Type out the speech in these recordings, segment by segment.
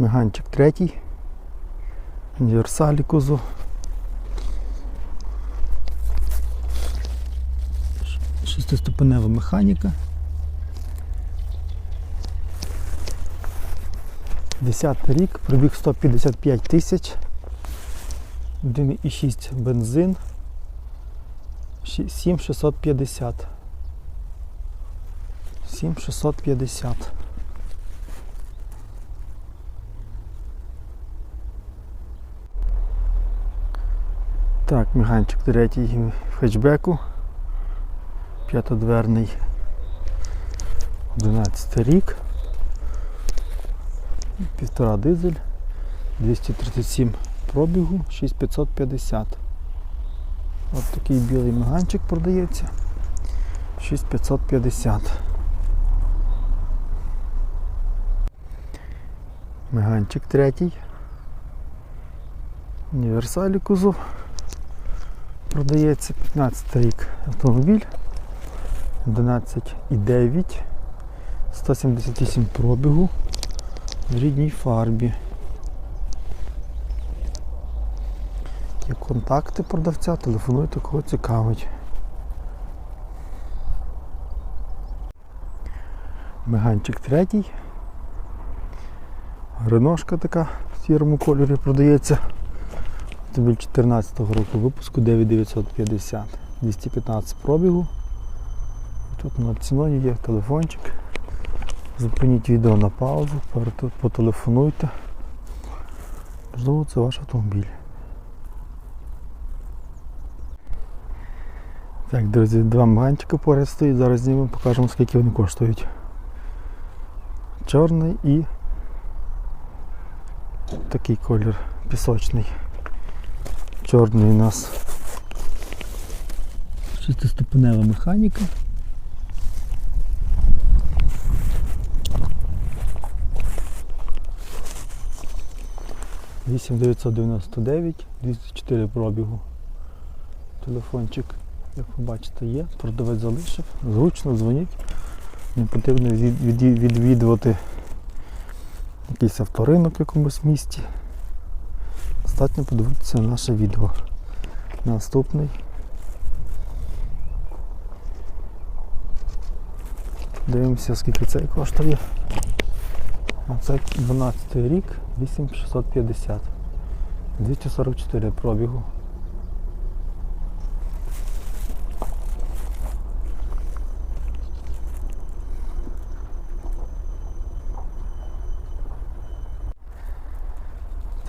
Меганчик третій. Універсалі кузов. Шестиступенева механіка. Десятий рік, пробіг 155 тисяч. 1,6 бензин. Щі- 7650. 7650. Міганчик третій в хетчбеку. П'ятодверний. 11 рік. Півтора дизель. 237 пробігу, 6550. Ось такий білий меганчик продається. 6550. Меганчик третій. Універсалі кузов. Продається 15 рік автомобіль. 11,9. 178 пробігу в рідній фарбі. Є контакти продавця, телефонуйте, кого цікавить. Меганчик третій. Реношка така в сірому кольорі продається. Автомобіль 14 року випуску 9950. 215 пробігу. Тут на ціною є телефончик. Зупиніть відео на паузу, потелефонуйте. Можливо, це ваш автомобіль. Так, друзі, два маганчика поряд стоїть, зараз знімемо, покажемо скільки вони коштують. Чорний і такий колір пісочний. Чорний у нас шестиступенева механіка. Вісім 999, 204 пробігу. Телефончик, як ви бачите, є. Продавець залишив. Зручно дзвоніть. Не потрібно від- від- відвідувати якийсь авторинок в якомусь місті. Достатньо подивитися наше відео. Наступний. Дивимося, скільки цей коштує. Це 12 рік, 8650. 244 пробігу.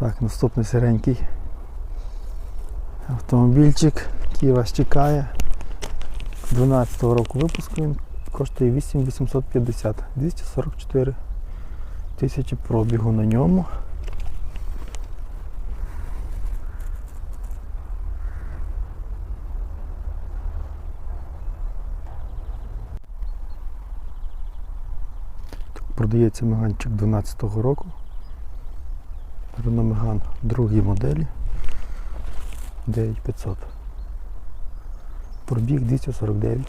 Так, наступний сиренький автомобільчик, який вас чекає. 12 року випуску він коштує 8850. 244 тисячі пробігу на ньому. Продається меганчик 12 року. Renault Megane другій моделі 9500. Пробіг 249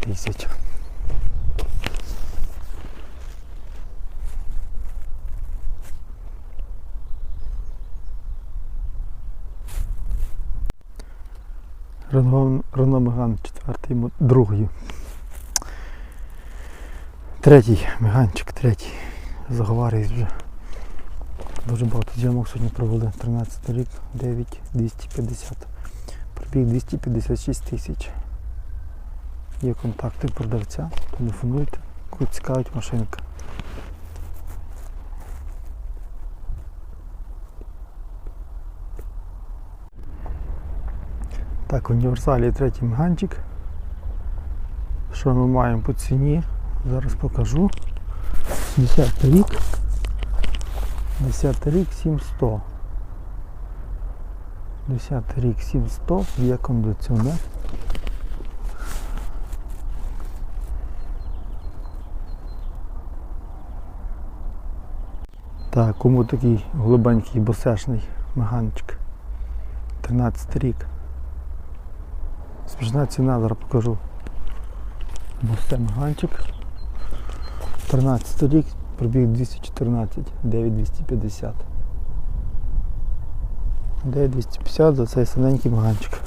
тисяч. Renault Megane четвертий, другий. Третій, Меганчик, третій. Заговарююсь вже. Дуже багато зйомок сьогодні провели. 13 рік, 9, 250. Пробіг 256 тисяч. Є контакти продавця, телефонуйте, цікавить машинка. Так, універсалі третій меганчик. Що ми маємо по ціні? Зараз покажу. 10 рік. 10 рік 7100. 10 рік 7100, є кондиціонер. Так, кому такий глибенький босешний маганчик. 13 рік. Смішна ціна, зараз покажу. Босе маганчик. 13 рік, Пробіг 214, 9250. 9250 за цей синенький маганчик.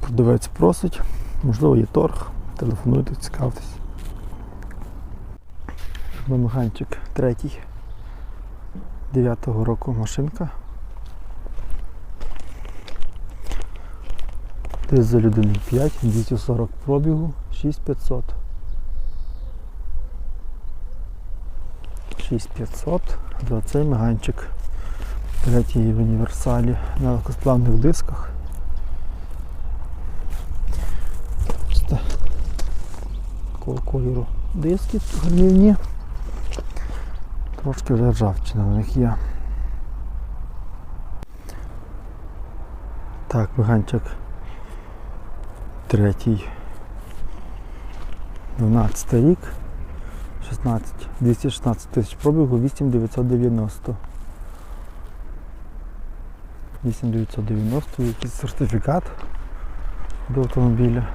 Продавець просить, можливо є торг, телефонуйте, цікавтесь. Маганчик третій. 9-го року машинка. Дизель 1.5, 240 пробігу, 6500. 6500 за цей меганчик. Третій в універсалі на легкосплавних дисках. Такого кольору диски гальмівні. Трошки вже ржавчина на них є. Так, меганчик третій. 12 рік. 16, 216 тисяч пробігу, 8990. 8990, якийсь сертифікат до автомобіля.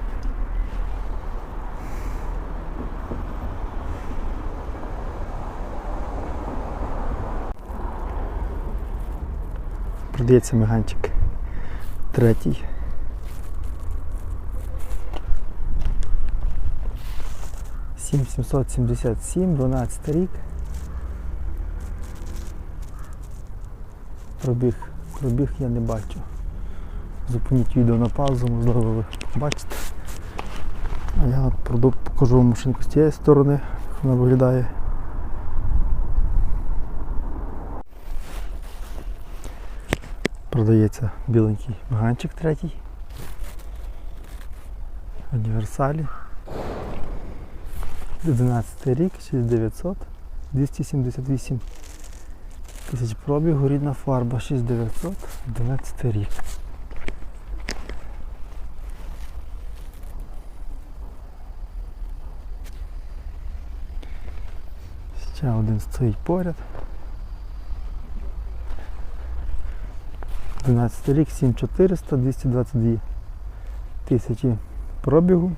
Продається меганчик третій. Сім 777, 12 рік. Пробіг, пробіг я не бачу. Зупиніть відео на паузу, можливо ви бачите. А я покажу вам машинку з цієї сторони, як вона виглядає. Продається біленький маганчик третій. Універсалі. 11 рік, 6900, 278 тисяч пробігу, рідна фарба 6900, 11 рік. Ще один стоїть поряд. 12 рік, 7400, 222 тисячі пробігу,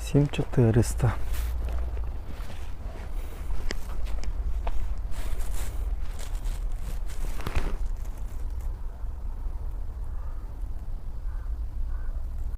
7400.